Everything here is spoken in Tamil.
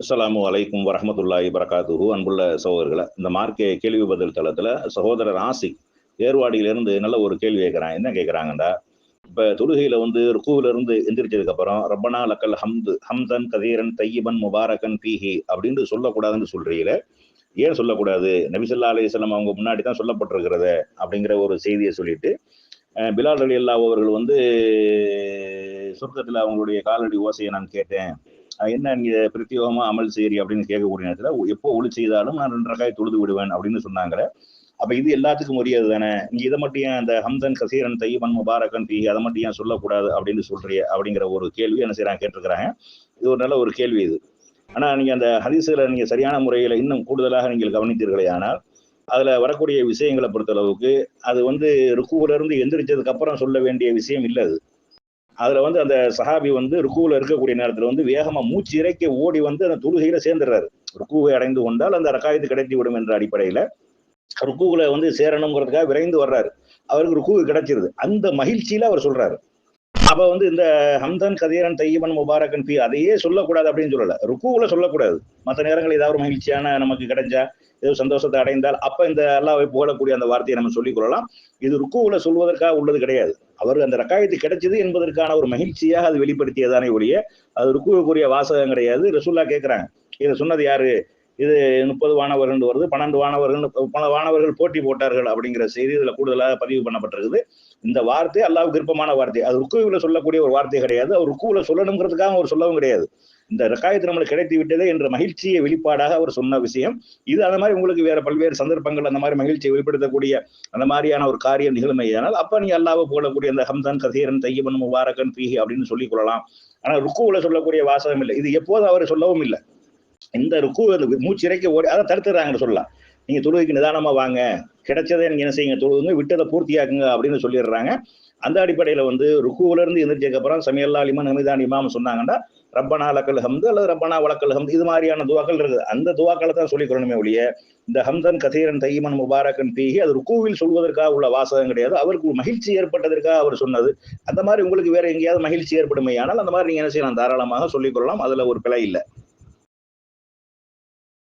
அஸ்லாம் அலைக்கும் வரமத்துல்லாஹி வரகாத்துஹூ அன்புள்ள சகோதரர்களை இந்த மார்க்கே கேள்வி பதில் தளத்தில் சகோதரர் ஆசிக் ஏர்வாடியிலிருந்து நல்ல ஒரு கேள்வி கேட்குறாங்க என்ன கேட்குறாங்கடா இப்போ தொழுகையில் வந்து ருக்குவிலிருந்து எந்திரிச்சதுக்கப்புறம் ரப்பனா லக்கல் ஹம்து ஹம்தன் கதீரன் தையிபன் முபாரகன் பீஹி அப்படின்னு சொல்லக்கூடாதுன்னு சொல்கிறீங்க ஏன் சொல்லக்கூடாது? நபிசல்லா அலையம் அவங்க முன்னாடி தான் சொல்லப்பட்டிருக்கிறத அப்படிங்கிற ஒரு செய்தியை சொல்லிட்டு பிலால் அலி அல்லா அவர்கள் வந்து சொர்க்கத்தில் அவங்களுடைய காலடி ஓசையை நான் கேட்டேன். என்ன நீங்க பிரத்யோகமா அமல் செய்றி அப்படின்னு கேட்கக்கூடிய நேரத்துல எப்போ ஒளி செய்தாலும் நான் ரெண்டு ரகாய் தொழுது விடுவேன் அப்படின்னு சொன்னாங்களே அப்ப இது எல்லாத்துக்கும் உரியது தானே? நீங்க இதை மட்டும் ஏன் அந்த ஹம்தன் கசீரன் தையமன் முபாரகன் பி அதை மட்டும் ஏன் சொல்லக்கூடாது அப்படின்னு சொல்றிய அப்படிங்கிற ஒரு கேள்வி என்ன செய்யறாங்க கேட்டிருக்கிறாங்க. இது ஒரு நல்ல ஒரு கேள்வி இது. ஆனா நீங்க அந்த ஹதீஸ்ல நீங்க சரியான முறையில இன்னும் கூடுதலாக நீங்கள் கவனித்தீர்களே ஆனால் அதுல வரக்கூடிய விஷயங்களை பொறுத்தளவுக்கு அது வந்து ருக்குவில இருந்து எந்திரிச்சதுக்கு அப்புறம் சொல்ல வேண்டிய விஷயம் இல்லை அது. அதுல வந்து அந்த சஹாபி வந்து ருக்குவுல இருக்கக்கூடிய நேரத்துல வந்து வேகமா மூச்சு இறைக்க ஓடி வந்து அந்த தொழுகையில சேர்ந்துடுறாரு. ருக்குவை அடைந்து கொண்டால் அந்த ரக்காயத்து கிடைத்து விடும் என்ற அடிப்படையில ருக்குவுல வந்து சேரணுங்கிறதுக்காக விரைந்து வர்றாரு. அவருக்கு ருக்குவு கிடைச்சிருது. அந்த மகிழ்ச்சியில அவர் சொல்றாரு. அப்ப வந்து இந்த ஹம்தன் கதீரன் தையமன் முபாரகன் பி அதையே சொல்லக்கூடாது அப்படின்னு சொல்லல. ருக்குவுல சொல்லக்கூடாது. மற்ற நேரங்கள் ஏதாவது ஒரு மகிழ்ச்சியான நமக்கு கிடைச்சா ஏதோ சந்தோஷத்தை அடைந்தால் அப்ப இந்த அல்லாவை புகழக்கூடிய அந்த வார்த்தையை நம்ம சொல்லிக் கொள்ளலாம். இது ருக்குவுல சொல்வதற்காக உள்ளது கிடையாது. அவர் அந்த ரக்காயத்து கிடைச்சது என்பதற்கான ஒரு மகிழ்ச்சியாக அது வெளிப்படுத்தியதானே ஒழிய அது ருக்குவுக்குரிய வாசகம் கிடையாது. ரசூல்லா கேட்கிறாங்க இதை சொன்னது யாரு? இது முப்பது வானவர்கள் வருது பன்னெண்டு வானவர்கள் பல வானவர்கள் போட்டி போட்டார்கள் அப்படிங்கிற செய்தி இதுல கூடுதலாக பதிவு பண்ணப்பட்டிருக்குது. இந்த வார்த்தை அல்லாவுக்கு விருப்பமான வார்த்தை. அது ருக்குவில் சொல்லக்கூடிய ஒரு வார்த்தை கிடையாது. அவர் ருக்குவில் சொல்லணுங்கிறதுக்காக அவர் சொல்லவும் கிடையாது. இந்த ரக்காயத்து நம்மளுக்கு கிடைத்து விட்டதே என்ற மகிழ்ச்சியை வெளிப்பாடாக அவர் சொன்ன விஷயம். இது அந்த மாதிரி உங்களுக்கு வேற பல்வேறு சந்தர்ப்பங்கள் அந்த மாதிரி மகிழ்ச்சியை வெளிப்படுத்தக்கூடிய அந்த மாதிரியான ஒரு காரியம் நிகழ்மையானால் அப்ப நீ அல்லாவை போடக்கூடிய அந்த ஹம்தன் கசீரன் தையபன் முபாரகன் பீஹி அப்படின்னு சொல்லிக் கொள்ளலாம். ஆனா ருக்குவுல சொல்லக்கூடிய வாசகம் இல்லை. இது எப்போதும் அவர் சொல்லவும் இல்லை. இந்த ருக்கு மூச்சு இறைக்க ஓடி அதை தடுத்துறாங்கன்னு சொல்லலாம். நீங்க தொழுகைக்கு நிதானமா வாங்க. கிடைச்சதை எனக்கு என்ன செய்யுங்க தொழுதுங்க விட்டதை பூர்த்தியாக்குங்க அப்படின்னு சொல்லிடுறாங்க. அந்த அடிப்படையில் வந்து ருக்குவுல இருந்து எந்திரிச்சதுக்கு அப்புறம் சமையல்லா அலிமான் ஹமிதான் இமாம் சொன்னாங்கன்னா ரப்பனா லக்கல் ஹம்து அல்லது ரப்பனா வழக்கல் ஹம்து இது மாதிரியான துவாக்கள் இருக்குது. அந்த துவாக்களை தான் சொல்லிக்கொள்ளணுமே ஒழிய இந்த ஹம்தன் கசீரன் தையமன் முபாரக்கன் பீகி அது ருக்குவில் சொல்வதற்காக உள்ள வாசகம் கிடையாது. அவருக்கு மகிழ்ச்சி ஏற்பட்டதற்காக அவர் சொன்னது. அந்த மாதிரி உங்களுக்கு வேற எங்கேயாவது மகிழ்ச்சி ஏற்படுமே ஆனால் அந்த மாதிரி நீங்கள் என்ன செய்யலாம்? தாராளமாக சொல்லிக்கொள்ளலாம் கொள்ளலாம். ஒரு பிழை இல்லை.